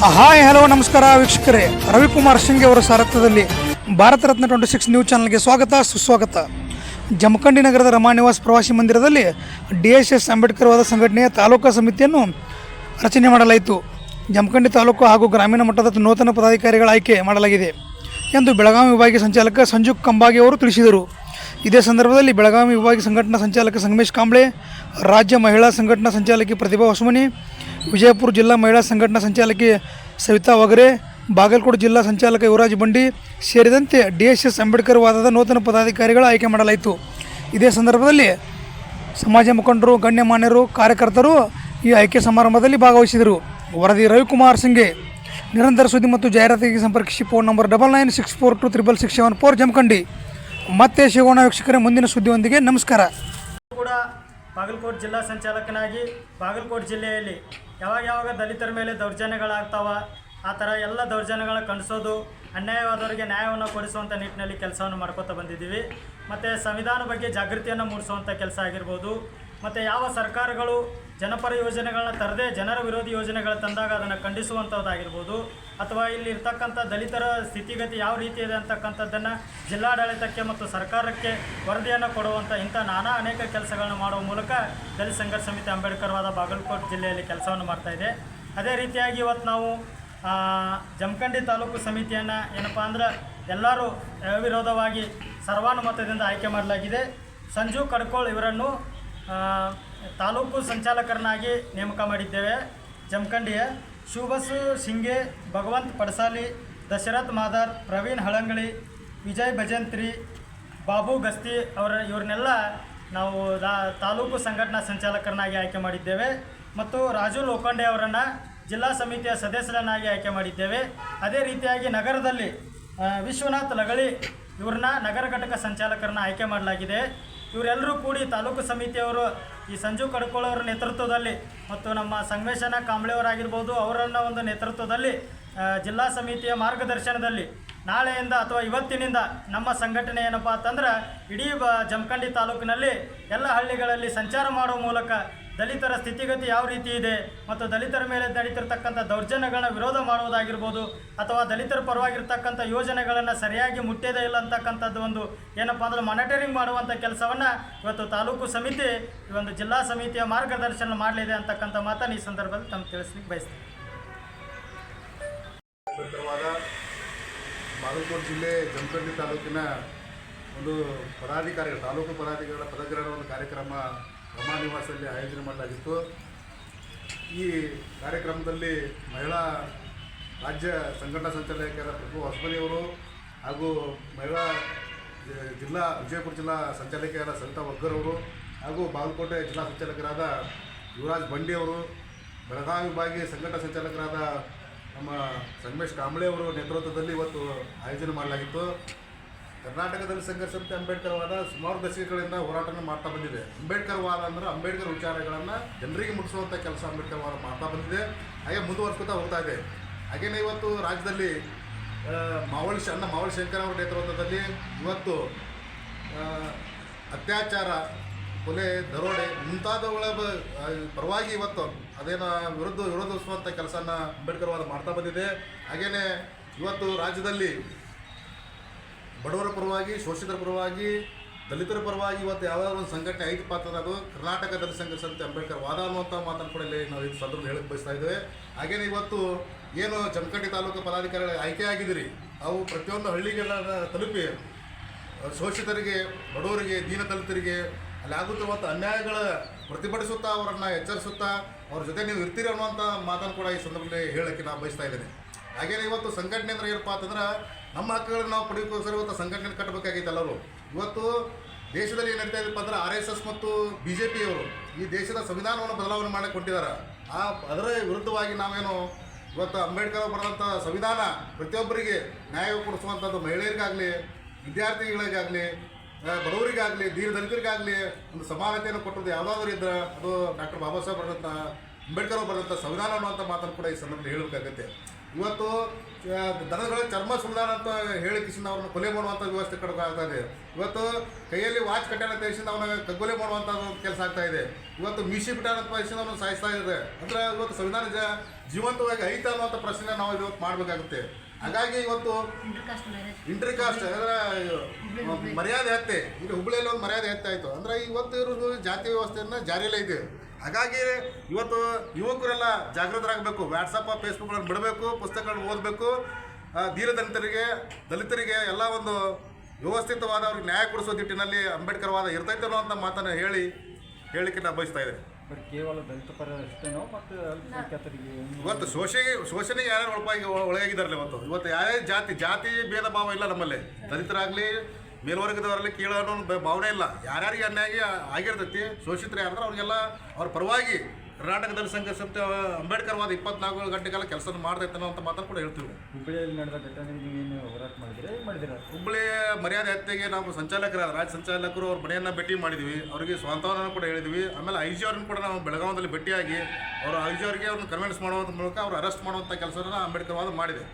Hi, hello, ನಮಸ್ಕಾರ ವೀಕ್ಷಕರೇ. ರವಿಕುಮಾರ್ ಸಿಂಗ್ ಅವರ ಸಾರಥ್ಯದಲ್ಲಿ Bharat Ratna twenty six news ಚಾನಲ್ಗೆ ಸ್ವಾಗತ, ಸುಸ್ವಾಗತ. ಜಮಖಂಡಿ ನಗರದ ರಮಾನಿವಾಸ್ ಪ್ರವಾಸಿ ಮಂದಿರದಲ್ಲಿ ಡಿ ಎಸ್ ಎಸ್ ಅಂಬೇಡ್ಕರ್ ವಾದ ಸಂಘಟನೆಯ ತಾಲೂಕಾ ಸಮಿತಿಯನ್ನು ರಚನೆ ಮಾಡಲಾಯಿತು. ಜಮಖಂಡಿ ತಾಲೂಕು ಹಾಗೂ ಗ್ರಾಮೀಣ ಮಟ್ಟದ ನೂತನ ಪದಾಧಿಕಾರಿಗಳ ಆಯ್ಕೆ ಮಾಡಲಾಗಿದೆ ಎಂದು ಬೆಳಗಾವಿ ವಿಭಾಗೀಯ ಸಂಚಾಲಕ ಸಂಜು ಕಂಬಾಗಿ ಅವರು ತಿಳಿಸಿದರು. ಇದೇ ಸಂದರ್ಭದಲ್ಲಿ ಬೆಳಗಾವಿ ವಿಭಾಗೀಯ ಸಂಘಟನಾ ಸಂಚಾಲಕ ಸಂಗಮೇಶ್ ಕಾಂಬ್ಳೆ, ರಾಜ್ಯ ಮಹಿಳಾ ಸಂಘಟನಾ ಸಂಚಾಲಕಿ ಪ್ರತಿಭಾ ಹೊಸಮನಿ ವಿಜಯಪುರ ಜಿಲ್ಲಾ ಮಹಿಳಾ ಸಂಘಟನಾ ಸಂಚಾಲಕಿ ಸವಿತಾ ವಗರೆ ಬಾಗಲಕೋಟೆ ಜಿಲ್ಲಾ ಸಂಚಾಲಕ ಯುವರಾಜ್ ಬಂಡಿ ಸೇರಿದಂತೆ ಡಿ ಎಸ್ ಎಸ್ ಅಂಬೇಡ್ಕರ್ ವಾದದ ನೂತನ ಪದಾಧಿಕಾರಿಗಳ ಆಯ್ಕೆ ಮಾಡಲಾಯಿತು. ಇದೇ ಸಂದರ್ಭದಲ್ಲಿ ಸಮಾಜ ಮುಖಂಡರು, ಗಣ್ಯಮಾನ್ಯರು, ಕಾರ್ಯಕರ್ತರು ಈ ಆಯ್ಕೆ ಸಮಾರಂಭದಲ್ಲಿ ಭಾಗವಹಿಸಿದರು. ವರದಿ ರವಿಕುಮಾರ್ ಸಿಂಗೆ ನಿರಂತರ ಸುದ್ದಿ ಮತ್ತು ಜಾಹೀರಾತಿಗೆ ಸಂಪರ್ಕಿಸಿ phone number double nine six four two triple six seven four Jamkhandi. ಮತ್ತೆ ಸಿಗೋಣ ವೀಕ್ಷಕರೇ, ಮುಂದಿನ ಸುದ್ದಿಯೊಂದಿಗೆ ನಮಸ್ಕಾರ. ಕೂಡ ಬಾಗಲಕೋಟೆ ಜಿಲ್ಲಾ ಸಂಚಾಲಕನಾಗಿ ಬಾಗಲಕೋಟೆ ಜಿಲ್ಲೆಯಲ್ಲಿ ಯಾವಾಗ ಯಾವಾಗ ದಲಿತರ ಮೇಲೆ ದೌರ್ಜನ್ಯಗಳಾಗ್ತಾವ, ಆ ಥರ ಎಲ್ಲ ದೌರ್ಜನ್ಯಗಳ ಕಣಿಸೋದು, ಅನ್ಯಾಯವಾದವರಿಗೆ ನ್ಯಾಯವನ್ನು ಕೊಡಿಸುವಂಥ ನಿಟ್ಟಿನಲ್ಲಿ ಕೆಲಸವನ್ನು ಮಾಡ್ಕೋತಾ ಬಂದಿದ್ದೀವಿ. ಮತ್ತು ಸಂವಿಧಾನ ಬಗ್ಗೆ ಜಾಗೃತಿಯನ್ನು ಮೂಡಿಸುವಂಥ ಕೆಲಸ ಆಗಿರ್ಬೋದು. ಮತ್ತು ಯಾವ ಸರ್ಕಾರಗಳು ಜನಪರ ಯೋಜನೆಗಳನ್ನ ತರದೇ ಜನರ ವಿರೋಧಿ ಯೋಜನೆಗಳ ತಂದಾಗ ಅದನ್ನು ಖಂಡಿಸುವಂಥದ್ದಾಗಿರ್ಬೋದು ಅಥವಾ ಇಲ್ಲಿ ಇರ್ತಕ್ಕಂಥ ದಲಿತರ ಸ್ಥಿತಿಗತಿ ಯಾವ ರೀತಿ ಇದೆ ಅಂತಕ್ಕಂಥದ್ದನ್ನು ಜಿಲ್ಲಾಡಳಿತಕ್ಕೆ ಮತ್ತು ಸರ್ಕಾರಕ್ಕೆ ವರದಿಯನ್ನು ಕೊಡುವಂಥ ಇಂಥ ನಾನಾ ಅನೇಕ ಕೆಲಸಗಳನ್ನು ಮಾಡುವ ಮೂಲಕ ದಲಿತ ಸಂಘರ್ಷ ಸಮಿತಿ ಅಂಬೇಡ್ಕರ್ವಾದ ಬಾಗಲಕೋಟೆ ಜಿಲ್ಲೆಯಲ್ಲಿ ಕೆಲಸವನ್ನು ಮಾಡ್ತಾ ಇದೆ. ಅದೇ ರೀತಿಯಾಗಿ ಇವತ್ತು ನಾವು ಜಮಖಂಡಿ ತಾಲೂಕು ಸಮಿತಿಯನ್ನು ಏನಪ್ಪ ಅಂದ್ರೆ ಎಲ್ಲರೂ ಅವಿರೋಧವಾಗಿ ಸರ್ವಾನುಮತದಿಂದ ಆಯ್ಕೆ ಮಾಡಲಾಗಿದೆ. ಸಂಜು ಕಡ್ಕೋಳ್ ಇವರನ್ನು ತಾಲೂಕು ಸಂಚಾಲಕರನ್ನಾಗಿ ನೇಮಕ ಮಾಡಿದ್ದೇವೆ. ಜಮಖಂಡಿಯ ಶಿವಬಸು ಸಿಂಗೆ, ಭಗವಂತ್ ಪಡಸಾಲಿ, ದಶರಥ್ ಮಾದರ್, ಪ್ರವೀಣ್ ಹಳಂಗಳಿ, ವಿಜಯ್ ಭಜಂತ್ರಿ, ಬಾಬು ಗಸ್ತಿ ಅವರ ಇವ್ರನ್ನೆಲ್ಲ ನಾವು ತಾಲೂಕು ಸಂಘಟನಾ ಸಂಚಾಲಕರನ್ನಾಗಿ ಆಯ್ಕೆ ಮಾಡಿದ್ದೇವೆ. ಮತ್ತು ರಾಜು ಲೋಖಂಡೆ ಅವರನ್ನು ಜಿಲ್ಲಾ ಸಮಿತಿಯ ಸದಸ್ಯರನ್ನಾಗಿ ಆಯ್ಕೆ ಮಾಡಿದ್ದೇವೆ. ಅದೇ ರೀತಿಯಾಗಿ ನಗರದಲ್ಲಿ ವಿಶ್ವನಾಥ್ ಲಗಳಿ ಇವ್ರನ್ನ ನಗರ ಘಟಕ ಸಂಚಾಲಕರನ್ನ ಆಯ್ಕೆ ಮಾಡಲಾಗಿದೆ. ಇವರೆಲ್ಲರೂ ಕೂಡಿ ತಾಲೂಕು ಸಮಿತಿಯವರು ಈ ಸಂಜು ಕಡ್ಕೊಳ್ಳೋರ ನೇತೃತ್ವದಲ್ಲಿ ಮತ್ತು ನಮ್ಮ ಸಂಗಮೇಶನ ಕಾಂಬ್ಳೆಯವರಾಗಿರ್ಬೋದು ಅವರನ್ನ ಒಂದು ನೇತೃತ್ವದಲ್ಲಿ ಜಿಲ್ಲಾ ಸಮಿತಿಯ ಮಾರ್ಗದರ್ಶನದಲ್ಲಿ ನಾಳೆಯಿಂದ ಅಥವಾ ಇವತ್ತಿನಿಂದ ನಮ್ಮ ಸಂಘಟನೆ ಏನಪ್ಪ ಅಂತಂದ್ರೆ, ಇಡೀ ಬ ಜಮಖಂಡಿ ತಾಲೂಕಿನಲ್ಲಿ ಎಲ್ಲ ಹಳ್ಳಿಗಳಲ್ಲಿ ಸಂಚಾರ ಮಾಡುವ ಮೂಲಕ ದಲಿತರ ಸ್ಥಿತಿಗತಿ ಯಾವ ರೀತಿ ಇದೆ ಮತ್ತು ದಲಿತರ ಮೇಲೆ ನಡೀತಿರ್ತಕ್ಕಂಥ ದೌರ್ಜನ್ಯಗಳನ್ನ ವಿರೋಧ ಮಾಡುವುದಾಗಿರ್ಬೋದು ಅಥವಾ ದಲಿತರ ಪರವಾಗಿರ್ತಕ್ಕಂಥ ಯೋಜನೆಗಳನ್ನು ಸರಿಯಾಗಿ ಮುಟ್ಟಿಯದೇ ಇಲ್ಲ ಅಂತಕ್ಕಂಥದ್ದು ಒಂದು ಏನಪ್ಪ ಅಂದ್ರೆ ಮಾನಿಟರಿಂಗ್ ಮಾಡುವಂಥ ಕೆಲಸವನ್ನು ಇವತ್ತು ತಾಲೂಕು ಸಮಿತಿ, ಈ ಒಂದು ಜಿಲ್ಲಾ ಸಮಿತಿಯ ಮಾರ್ಗದರ್ಶನ ಮಾಡಲಿದೆ ಅಂತಕ್ಕಂಥ ಮಾತನ್ನು ಈ ಸಂದರ್ಭದಲ್ಲಿ ತಮ್ಮ ತಿಳಿಸ್ಲಿಕ್ಕೆ ಬಯಸ್ತೀನಿ. ಬಾಗಲಕೋಟೆ ಜಿಲ್ಲೆ ಜಮಖಂಡಿ ತಾಲೂಕಿನ ಒಂದು ಪದಾಧಿಕಾರಿಗಳ, ತಾಲೂಕು ಪದಾಧಿಕಾರಿಗಳ ಪದಗ್ರಹಣ ಒಂದು ಕಾರ್ಯಕ್ರಮ ರಮಾ ನಿವಾಸದಲ್ಲಿ ಆಯೋಜನೆ ಮಾಡಲಾಗಿತ್ತು. ಈ ಕಾರ್ಯಕ್ರಮದಲ್ಲಿ ಮಹಿಳಾ ರಾಜ್ಯ ಸಂಘಟನಾ ಸಂಚಾಲಕರ ಪ್ರಭು ಹೊಸಮನಿಯವರು ಹಾಗೂ ಮಹಿಳಾ ಜಿಲ್ಲಾ, ವಿಜಯಪುರ ಜಿಲ್ಲಾ ಸಂಚಾಲಕಿಯರ ಸವಿತಾ ವಗ್ಗರ್ ಅವರು ಹಾಗೂ ಬಾಗಲಕೋಟೆ ಜಿಲ್ಲಾ ಸಂಚಾಲಕರಾದ ಯುವರಾಜ್ ಬಂಡಿಯವರು ಬೆಳಗಾವಿ ವಿಭಾಗೀಯ ಸಂಘಟನಾ ಸಂಚಾಲಕರಾದ ನಮ್ಮ ಸಂಗಮೇಶ್ ಕಾಂಬ್ಳೆ ಅವರು ನೇತೃತ್ವದಲ್ಲಿ ಇವತ್ತು ಆಯೋಜನೆ ಮಾಡಲಾಗಿತ್ತು. ಕರ್ನಾಟಕದಲ್ಲಿ ಸಂಘರ್ಷ ಸಮಿತಿ ಅಂಬೇಡ್ಕರ್ ವಾದ ಸುಮಾರು ದಶಕಗಳಿಂದ ಹೋರಾಟನ ಮಾಡ್ತಾ ಬಂದಿದೆ. ಅಂಬೇಡ್ಕರ್ ವಾದ ಅಂದ್ರೆ ಅಂಬೇಡ್ಕರ್ ವಿಚಾರಗಳನ್ನು ಜನರಿಗೆ ಮುಟ್ಟಿಸುವಂಥ ಕೆಲಸ ಅಂಬೇಡ್ಕರ್ ವಾದ ಮಾಡ್ತಾ ಬಂದಿದೆ. ಹಾಗೆ ಮುಂದುವರ್ಸ್ಕೊತಾ ಹೋಗ್ತಾ ಇದೆ. ಹಾಗೇನೇ ಇವತ್ತು ರಾಜ್ಯದಲ್ಲಿ ಮಾವಳಿ ಅಣ್ಣ ಮಾವಳಿ ಶಂಕರ್ ಅವರ ನೇತೃತ್ವದಲ್ಲಿ ಇವತ್ತು ಅತ್ಯಾಚಾರ, ಕೊಲೆ, ದರೋಡೆ ಮುಂತಾದವುಗಳ ಪರವಾಗಿ ಇವತ್ತು ಅದೇನ ವಿರುದ್ಧ ವಿರೋಧಿಸುವಂಥ ಕೆಲಸನ ಅಂಬೇಡ್ಕರ್ ವಾದ ಮಾಡ್ತಾ ಬಂದಿದೆ. ಹಾಗೇನೆ ಇವತ್ತು ರಾಜ್ಯದಲ್ಲಿ ಬಡವರ ಪರವಾಗಿ, ಶೋಷಿತರ ಪರವಾಗಿ, ದಲಿತರ ಪರವಾಗಿ ಇವತ್ತು ಯಾವುದಾದ್ರು ಒಂದು ಸಂಘಟನೆ ಐದು ಪಾತ್ರ ಅದು ಕರ್ನಾಟಕ ದಲಿತ ಸಂಘರ್ಷ ಅಂತ ಅಂಬೇಡ್ಕರ್ ವಾದ ಅನ್ನುವಂಥ ಮಾತನ್ನು ಕೂಡ ಇಲ್ಲಿ ನಾವು ಇದು ಸಂದರ್ಭದಲ್ಲಿ ಹೇಳಕ್ಕೆ ಬಯಸ್ತಾ ಇದ್ದೇವೆ. ಹಾಗೇನೆ ಇವತ್ತು ಏನು ಜಮಖಂಡಿ ತಾಲೂಕು ಪದಾಧಿಕಾರಿಗಳು ಆಯ್ಕೆ ಆಗಿದ್ದೀರಿ. ಅವು ಪ್ರತಿಯೊಂದು ಹಳ್ಳಿಗೆಲ್ಲ ತಲುಪಿ ಶೋಷಿತರಿಗೆ, ಬಡವರಿಗೆ, ದೀನ ದಲಿತರಿಗೆ, ಅಲ್ಲಿ ಆಗುತ್ತಿರುವಂಥ ಅನ್ಯಾಯಗಳ ಪ್ರತಿಭಟಿಸುತ್ತಾ, ಅವರನ್ನು ಎಚ್ಚರಿಸುತ್ತಾ, ಅವ್ರ ಜೊತೆ ನೀವು ಇರ್ತೀರಿ ಅನ್ನುವಂಥ ಮಾತನ್ನು ಕೂಡ ಈ ಸಂದರ್ಭದಲ್ಲಿ ಹೇಳೋಕ್ಕೆ ನಾನು ಬಯಸ್ತಾ ಇದ್ದೇನೆ. ಹಾಗೇನೆ ಇವತ್ತು ಸಂಘಟನೆ ಅಂದ್ರೆ ಏನಪ್ಪ ಅಂತಂದ್ರೆ ನಮ್ಮ ಹಕ್ಕುಗಳನ್ನ ನಾವು ಪಡೆಯೋಕ್ಕೋಸ್ಕರ ಇವತ್ತು ಸಂಘಟನೆ ಕಟ್ಟಬೇಕಾಗಿತ್ತು ಎಲ್ಲರೂ. ಇವತ್ತು ದೇಶದಲ್ಲಿ ಏನು ನಡೀತಾ ಇದೆಯಪ್ಪ ಅಂದ್ರೆ ಆರ್ ಎಸ್ ಎಸ್ ಮತ್ತು ಬಿ ಜೆ ಪಿಯವರು ಈ ದೇಶದ ಸಂವಿಧಾನವನ್ನು ಬದಲಾವಣೆ ಮಾಡಕ್ಕೆ ಕೊಟ್ಟಿದ್ದಾರೆ. ಆ, ಅದರ ವಿರುದ್ಧವಾಗಿ ನಾವೇನು ಇವತ್ತು ಅಂಬೇಡ್ಕರ್ ಅವರು ಬರೆದಂಥ ಸಂವಿಧಾನ ಪ್ರತಿಯೊಬ್ಬರಿಗೆ ನ್ಯಾಯ ಕೊಡಿಸುವಂಥದ್ದು ಮಹಿಳೆಯರಿಗಾಗಲಿ, ವಿದ್ಯಾರ್ಥಿಗಳಿಗಾಗಲಿ ಬಡವರಿಗಾಗಲಿ ದೀನ ದಲಿತರಿಗಾಗಲಿ ಒಂದು ಸಮಾನತೆಯನ್ನು ಕೊಟ್ಟದ್ದು ಯಾವುದಾದ್ರೂ ಇದ್ದರೆ ಅದು ಡಾಕ್ಟರ್ ಬಾಬಾ ಸಾಹೇಬ್ ಬರೆದಂಥ ಅಂಬೇಡ್ಕರ್ ಅವರು ಬರೆದಂಥ ಸಂವಿಧಾನ ಅನ್ನುವಂಥ ಮಾತನ್ನು ಕೂಡ ಈ ಸಂದರ್ಭದಲ್ಲಿ ಹೇಳಬೇಕಾಗತ್ತೆ. ಇವತ್ತು ದನಗಳ ಚರ್ಮ ಸುಲ್ದಾನ ಅಂತ ಹೇಳಿ ಕಿಸಿಂದ ಅವ್ರನ್ನ ಕೊಲೆ ಮಾಡುವಂಥ ವ್ಯವಸ್ಥೆ ಕಡೆ ಆಗ್ತಾ ಇದೆ. ಇವತ್ತು ಕೈಯಲ್ಲಿ ವಾಚ್ ಕಟ್ಟಾನ ತೆಗೆಸಿಂದ ಅವನ ಕಗ್ಗೊಲೆ ಮಾಡುವಂಥ ಒಂದು ಕೆಲಸ ಆಗ್ತಾ ಇದೆ. ಇವತ್ತು ಮೀಸಿ ಬಿಟ್ಟಾನ ಅಂತ ಪರಿಸಿಂದ ಅವನು ಸಾಯಿಸ್ತಾ ಇದೆ. ಅಂದ್ರೆ ಇವತ್ತು ಸಂವಿಧಾನ ಜ ಜೀವಂತವಾಗಿ ಐತ ಅನ್ನುವಂಥ ಪ್ರಶ್ನೆ ನಾವು ಇವತ್ತು ಮಾಡಬೇಕಾಗುತ್ತೆ. ಹಾಗಾಗಿ ಇವತ್ತು ಇಂಟರ್ ಕಾಸ್ಟ್ ಅಂದ್ರೆ ಮರ್ಯಾದೆ ಹತ್ತೆ ಇಲ್ಲಿ ಹುಬ್ಬಳ್ಳಿಯಲ್ಲಿ ಒಂದು ಮರ್ಯಾದೆ ಹತ್ತೆ ಆಯಿತು. ಅಂದ್ರೆ ಇವತ್ತು ಇರೋದು ಜಾತಿ ವ್ಯವಸ್ಥೆಯನ್ನು ಜಾರಿಯಲ್ಲೇ ಇದೆ. ಹಾಗಾಗಿ ಇವತ್ತು ಯುವಕರೆಲ್ಲ ಜಾಗೃತರಾಗಬೇಕು. ವ್ಯಾಟ್ಸಪ್ಪ ಫೇಸ್ಬುಕ್ಗಳನ್ನು ಬಿಡಬೇಕು ಪುಸ್ತಕಗಳನ್ನು ಓದಬೇಕು. ದೀನದಲಿತರಿಗೆ ದಲಿತರಿಗೆ ಎಲ್ಲ ಒಂದು ವ್ಯವಸ್ಥಿತವಾದ ಅವ್ರಿಗೆ ನ್ಯಾಯ ಕೊಡಿಸೋ ನಿಟ್ಟಿನಲ್ಲಿ ಅಂಬೇಡ್ಕರ್ ವಾದ ಇರ್ತೈತೆ ಅನ್ನೋ ಅಂತ ಮಾತನ್ನು ಹೇಳಿ ಹೇಳಿಕೆ ನಾನು ಬಯಸ್ತಾ ಇದ್ದೇನೆ. ಕೇವಲ ದಲಿತ ಪರ ಅಷ್ಟೇನೋ ಮತ್ತು ಅಲ್ಪಸಂಖ್ಯಾತರಿಗೆ ಇವತ್ತು ಶೋಷಣೆ ಶೋಷಣೆಗೆ ಯಾರ್ಯಾರು ಒಳಗಾಗಿ ಒಳಗಾಗಿದ್ದಾರಲ್ಲ ಇವತ್ತು? ಇವತ್ತು ಯಾವ ಜಾತಿ ಜಾತಿ ಭೇದ ಭಾವ ಇಲ್ಲ ನಮ್ಮಲ್ಲಿ. ದಲಿತರಾಗಲಿ ಮೇಲ್ವರ್ಗದವರಲ್ಲಿ ಕೇಳೋ ಅನ್ನೋ ಒಂದು ಭಾವನೆ ಇಲ್ಲ. ಯಾರ್ಯಾರಿಗೆ ಅನ್ಯಾಯ ಆಗಿರ್ತೈತಿ ಶೋಷಿತರು ಯಾರಂದ್ರೆ ಅವ್ರಿಗೆಲ್ಲ ಅವ್ರ ಪರವಾಗಿ ಕರ್ನಾಟಕ ದಲಿತ ಸಂಘ ಸಂಸ್ಥೆ ಅಂಬೇಡ್ಕರ್ ವಾದ ಇಪ್ಪತ್ನಾಲ್ಕು ಗಂಟೆ ಕಾಲ ಕೆಲಸ ಮಾಡ್ತೈತೆ ಅನ್ನೋ ಅಂತ ಮಾತನ್ನು ಕೂಡ ಹೇಳ್ತೀವಿ. ಹುಬ್ಬಳ್ಳಿಯಲ್ಲಿ ನಡೆದ ಘಟನೆಗೆ ಹೋರಾಟ ಮಾಡಿದ್ರೆ ಹುಬ್ಬಳ್ಳಿ ಮರ್ಯಾದೆ ಹತ್ಯೆಗೆ ನಾವು ಸಂಚಾಲಕರಾದ ರಾಜ್ಯ ಸಂಚಾಲಕರು ಅವ್ರ ಮನೆಯನ್ನು ಭೇಟಿ ಮಾಡಿದ್ವಿ. ಅವರಿಗೆ ಸ್ವಂತವನ್ನ ಕೂಡ ಹೇಳಿದ್ವಿ. ಆಮೇಲೆ ಐ ಜಿ ಅವ್ರನ್ನ ಕೂಡ ನಾವು ಬೆಳಗಾವದಲ್ಲಿ ಭೇಟಿಯಾಗಿ ಅವರು ಐ ಜಿ ಅವರಿಗೆ ಅವ್ರನ್ನ ಕನ್ವಿನ್ಸ್ ಮಾಡುವಂಥ ಮೂಲಕ ಅವ್ರು ಅರೆಸ್ಟ್ ಮಾಡುವಂಥ ಕೆಲಸನ ಅಂಬೇಡ್ಕರ್ ವಾದ ಮಾಡಿದೆ.